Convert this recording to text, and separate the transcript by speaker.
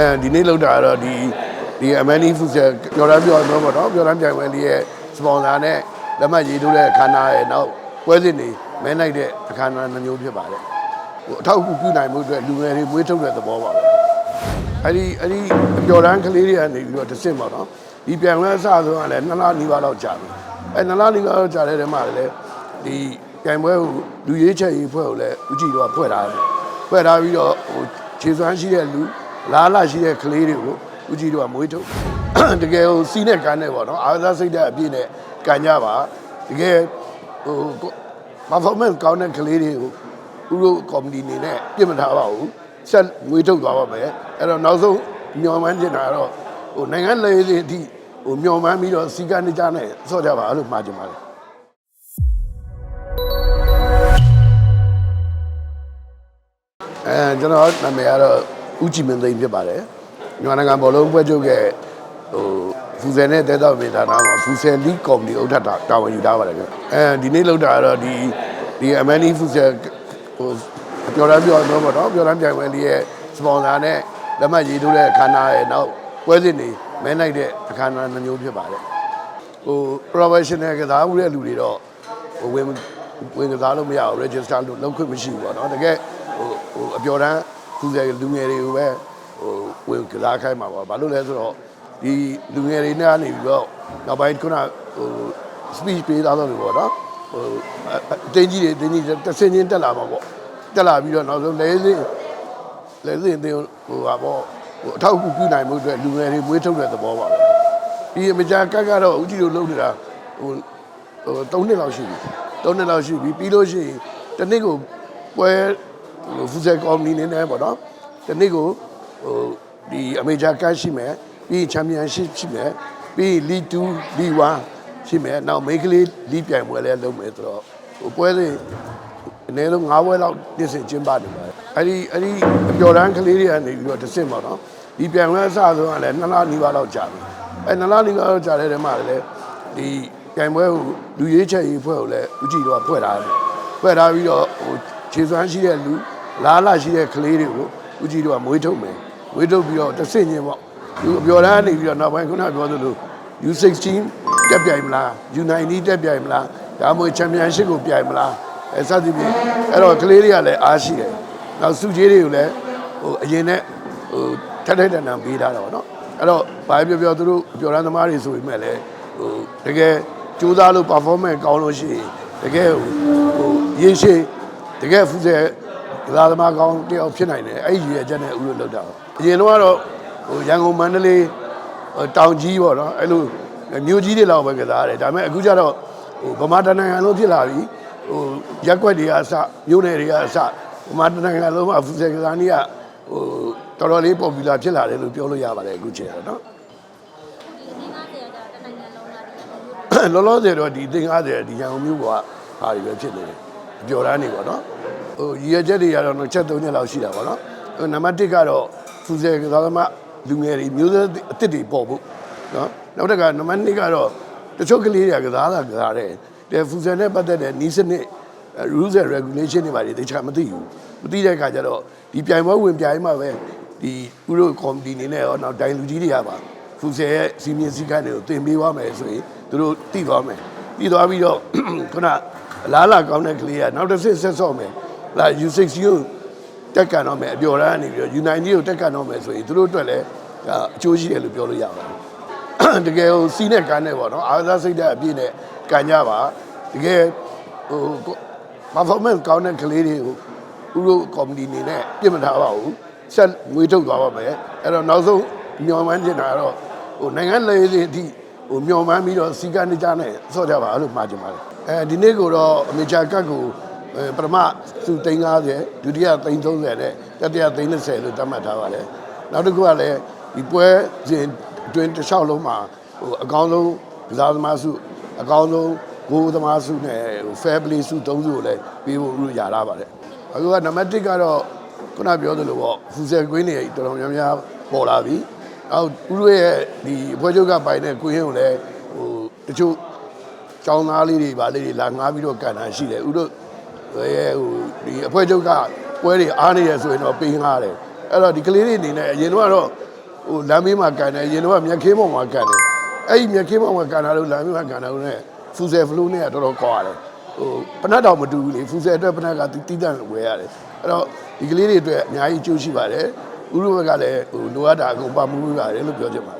Speaker 1: အဲဒီနေ့လောက်တာကတော့ဒီဒီ MNE Food ပြောရပြောတော့ပေါ့နော်ပြောရပြိုင်ပွဲလေးရဲ့စပွန်ဆာနဲ့လက်မှတ်ရေးထိုးတဲ့အခမ်းအနားရဲ့နောက်ပွဲစဉ်တွေမဲလိုက်တဲ့အခမ်းအနားတစ်မျိုးဖြစ်ပါတယ်ဟိုအထောက်အကူပြုနိုင်မှုအတွက်လူငယ်တွေမွေးထုတ်တဲ့သဘောပါပဲအဲ့ဒီအဲ့ဒီအပျော်တမ်းကလေးတွေကနေပြီးတော့တစ်စင်ပေါ့နော်ဒီပြိုင်ပွဲအစဆုံးကလည်းနှစ်လနီးပါးလောက်ကြာပြီအဲ့နှစ်လနီးပါးလောက်ကြာတဲ့ထဲမှာလည်းဒီပြိုင်ပွဲကိုလူရေးချက်ရေးဖွဲ့ကိုလည်းဥကြည့်တော့ဖွဲ့ထားတယ်ဖွဲ့ထားပြီးတော့ဟိုခြေစွမ်းရှိတဲ့လူ လားလာရှိတဲ့ကလေးတွေကိုဥကြည့်တော့မွေးထုတ်တကယ်ဟိုစီးနဲ့ကန်းနဲ့ပေါ့နော်အားစားစိတ်ဓာတ်အပြည့်နဲ့ကန်ကြပါတကယ်ဟို performance ကောင်းတဲ့ကလေးတွေကိုဥရောကော်မတီနေနဲ့ပြင်မထားပါဘူးဆက်ငွေထုတ်သွားပါမယ်အဲ့တော့နောက်ဆုံးမျော်မှန်းချင်တာကတော့ဟိုနိုင်ငံလေလေအထိဟိုမျော်မှန်းပြီးတော့စီကံနေကြနဲ့ဆော့ကြပါလို့မှာချင်ပါတယ်အဲကျွန်တော်နာမည်ကတော့ ဦးကြည်မင်းသိန်းဖြစ်ပါတယ်မြန်မာနိုင်ငံဘောလုံးပွဲချုပ်ရဲ့ဟိုဖူဆယ်နဲ့တဲတော်မြေဌာနမှာဖူဆယ်လီကော်မတီဥက္ကဋ္ဌတာဝန်ယူထားပါတယ်ခင်ဗျအဲဒီနေ့လောက်တာကတော့ဒီဒီ MNE ဖူဆယ်ဟိုပြောရပြောတော့ပေါ့နော်ပြောရပြိုင်ပွဲလေးရဲ့စပွန်ဆာနဲ့လက်မှတ်ရေးထိုးတဲ့အခမ်းအနားရဲ့နောက်ပွဲစဉ်တွေမဲလိုက်တဲ့အခမ်းအနားတစ်မျိုးဖြစ်ပါတယ်ဟို professional ကစားမှုတဲ့လူတွေတော့ဟိုဝင်ဝင်ကစားလို့မရဘူး register လို့လုပ်ခွင့်မရှိဘူးပေါ့နော်တကယ်ဟိုဟိုအပျော်တမ်း ဖူဆယ်လူငယ်တွေကိုပဲဟိုဝင်ကစားခိုင်းမှာပေါ့ဘာလို့လဲဆိုတော့ဒီလူငယ်တွေနဲ့ကနေပြီးတော့နောက်ပိုင်းခုနဟို speech ပေးသားလို့ပေါ့နော်ဟိုအတင်းကြီးတွေအတင်းကြီးတစ်ဆင်းချင်းတက်လာမှာပေါ့တက်လာပြီးတော့နောက်ဆုံးလဲစင်းလဲစင်းအတင်းဟိုဟာပေါ့ဟိုအထောက်အကူပြုနိုင်မှုအတွက်လူငယ်တွေမွေးထုတ်တဲ့သဘောပါပဲဒီအမကြာကတ်ကတော့ဦးကြီးတို့လုပ်နေတာဟိုဟို၃နှစ်လောက်ရှိပြီ၃နှစ်လောက်ရှိပြီပြီးလို့ရှိရင်တစ်နှစ်ကိုပွဲဟို ဖူဇယ်ကော်မတီနေနေပေါ့နော်တစ်နှစ်ကိုဟိုဒီအမေကြာကတ်ရှိမယ်ပြီးချန်ပီယံရှစ်ရှိမယ်ပြီးလီ2လီ1ရှိမယ်နောက်မိန်းကလေးလီပြိုင်ပွဲလည်းလုပ်မယ်ဆိုတော့ဟိုပွဲတွေအနည်းဆုံး9ပွဲလောက်တစ်စင်ကျင်းပနေပါတယ်အဲ့ဒီအဲ့ဒီအပျော်တမ်းကလေးတွေကနေပြီးတော့တစ်စင်ပေါ့နော်ဒီပြိုင်ပွဲအစဆုံးကလည်းနှစ်လနီးပါးလောက်ကြာပြီအဲ့နှစ်လနီးပါးလောက်ကြာတဲ့ထဲမှာလည်းဒီပြိုင်ပွဲကိုလူရေးချက်ရေးဖွဲ့ကိုလည်းဥကြည့်တော့ဖွဲ့ထားတယ်ဖွဲ့ထားပြီးတော့ဟိုခြေစွမ်းရှိတဲ့လူ လားလာရှိတဲ့ကလေးတွေကိုဥကြည့်တော့မွေးထုတ်မယ်မွေးထုတ်ပြီးတော့တစ်စင်ချင်းပေါ့သူအပျော်တမ်းကနေပြီးတော့နောက်ပိုင်းခုနပြောသလို U16 တက်ပြိုင်မလား U19 တက်ပြိုင်မလားဒါမှမဟုတ်ချန်ပီယံရှစ်ကိုပြိုင်မလားအဲစသဖြင့်အဲ့တော့ကလေးတွေကလည်းအားရှိတယ်နောက်စုကြီးတွေကိုလည်းဟိုအရင်နဲ့ဟိုထက်ထက်တန်တန်ပေးထားတာပေါ့နော်အဲ့တော့ဘာပြောပြောသူတို့ပြောရမ်းသမားတွေဆိုပေမဲ့လည်းဟိုတကယ်ကြိုးစားလို့ performance ကောင်းလို့ရှိရင်တကယ်ဟိုဟိုရင်းရှိတကယ်ဖူးစေ ကစားသမားကောင်းတယောက်ဖြစ်နိုင်တယ်အဲ့ဒီရည်ရချက်နဲ့ဥလို့လောက်တာပေါ့အရင်တော့ကတော့ဟိုရန်ကုန်မန္တလေးဟိုတောင်ကြီးပေါ့နော်အဲ့လိုမြို့ကြီးတွေလောက်ပဲကစားရတယ်ဒါပေမဲ့အခုကျတော့ဟိုဗမာတနိုင်ငံလုံးဖြစ်လာပြီဟိုရက်ကွက်တွေကအစမြို့နယ်တွေကအစဗမာတနိုင်ငံလုံးမှာဖူဆယ်ကစားနည်းကဟိုတော်တော်လေးပေါ်ပူလာဖြစ်လာတယ်လို့ပြောလို့ရပါတယ်အခုချိန်ကတော့နော်လောလောဆယ်တော့ဒီသင်္ကားတယ်ဒီရန်ကုန်မြို့ကဟာတွေပဲဖြစ်နေတယ်အပျော်တမ်းနေပေါ့နော် ဟိုရည်ရချက်တွေကတော့တော့ချက်သုံးချက်လောက်ရှိတာပေါ့နော်ဟိုနံပါတ်1ကတော့ဖူဆယ်ကစားသမားလူငယ်တွေမျိုးဆက်အစ်စ်တွေပေါ်ဖို့နော်နောက်တစ်ခါနံပါတ်2ကတော့တချို့ကလေးတွေကကစားတာကစားတယ်တဲ့ဖူဆယ်နဲ့ပတ်သက်တဲ့နီးစနစ် rules and regulation တွေပါတွေတခြားမသိဘူးမသိတဲ့အခါကျတော့ဒီပြိုင်ပွဲဝင်ပြိုင်မှာပဲဒီဥရောကော်မတီနေနဲ့ရောနောက်တိုင်လူကြီးတွေကပါဖူဆယ်ရဲ့စီမင်းစည်းကမ်းတွေကိုတင်ပေးသွားမယ်ဆိုရင်သူတို့တည်သွားမယ်တည်သွားပြီးတော့ခုနအလားလာကောင်းတဲ့ကလေးကနောက်တစ်ဆင့်ဆက်ဆော့မယ် လာ U6 ကိုတက်ကန်တော့မယ်အပျော်တမ်းကနေပြီးတော့ U9 ကိုတက်ကန်တော့မယ်ဆိုရင်သူတို့အတွက်လည်းဒါအကျိုးရှိတယ်လို့ပြောလို့ရပါတယ်တကယ်ဟိုစီးနဲ့ကန်နဲ့ပေါ့နော်အားစားစိတ်ဓာတ်အပြည့်နဲ့ကန်ကြပါတကယ်ဟို performance ကောင်းတဲ့ကလေးတွေကိုဥရောကော်မတီနေနဲ့ပြင်မထားပါဘူးဆက်ငွေထုတ်သွားပါမယ်အဲ့တော့နောက်ဆုံးမျော်မှန်းချင်တာကတော့ဟိုနိုင်ငံလေလေအထိဟိုမျော်မှန်းပြီးတော့စီကံနေကြနဲ့ဆော့ကြပါလို့မှာချင်ပါတယ်အဲဒီနေ့ကိုတော့အမေချာကတ်ကိုအဲ ပထမသူ350ဒုတိယ330နဲ့တတိယ330လို့သတ်မှတ်ထားပါတယ်နောက်တစ်ခုကလည်းဒီပွဲစဉ်အတွင်းတစ်လျှောက်လုံးမှာဟိုအကောင်းဆုံးကစားသမားစုအကောင်းဆုံးဂိုးသမားစုနဲ့ဟို fair play စုသုံးစုကိုလည်းပေးဖို့ဥရလာပါတယ်အခုကနံပါတ်1ကတော့ခုနပြောသလိုပေါ့ဖူဆယ်ကွင်းတွေတော်တော်များများပေါ်လာပြီအောက်ဥရရဲ့ဒီအဖွဲ့ချုပ်ကပိုင်တဲ့ကွင်းကိုလည်းဟိုတချို့ចောင်းသားလေးတွေဗာလေးတွေလာငားပြီးတော့ကန်တာရှိတယ်ဥတို့ ရဲ့ဟိုဒီအဖွဲ့ချုပ်ကပွဲတွေအားနေရဆိုရင်တော့ပေးငားတယ်အဲ့တော့ဒီကလေးတွေအနေနဲ့အရင်တော့ဟိုလမ်းမေးမှာကန်တယ်ရင်တော့မြက်ခင်းပေါ်မှာကန်တယ်အဲ့ဒီမြက်ခင်းပေါ်မှာကန်တာလို့လမ်းမေးမှာကန်တာလို့ ਨੇ ဖူဆယ်ဖလိုးနဲ့ကတော်တော်ကွာတယ်ဟိုပနတ်တော်မတူဘူးလေဖူဆယ်အတွက်ပနတ်ကတီးတန့်ဝယ်ရတယ်အဲ့တော့ဒီကလေးတွေအတွက်အများကြီးအကျိုးရှိပါတယ်ဥရုဘက်ကလည်းဟိုလိုအပ်တာအကုန်ပါမှုပေးပါတယ်လို့ပြောချင်ပါတယ်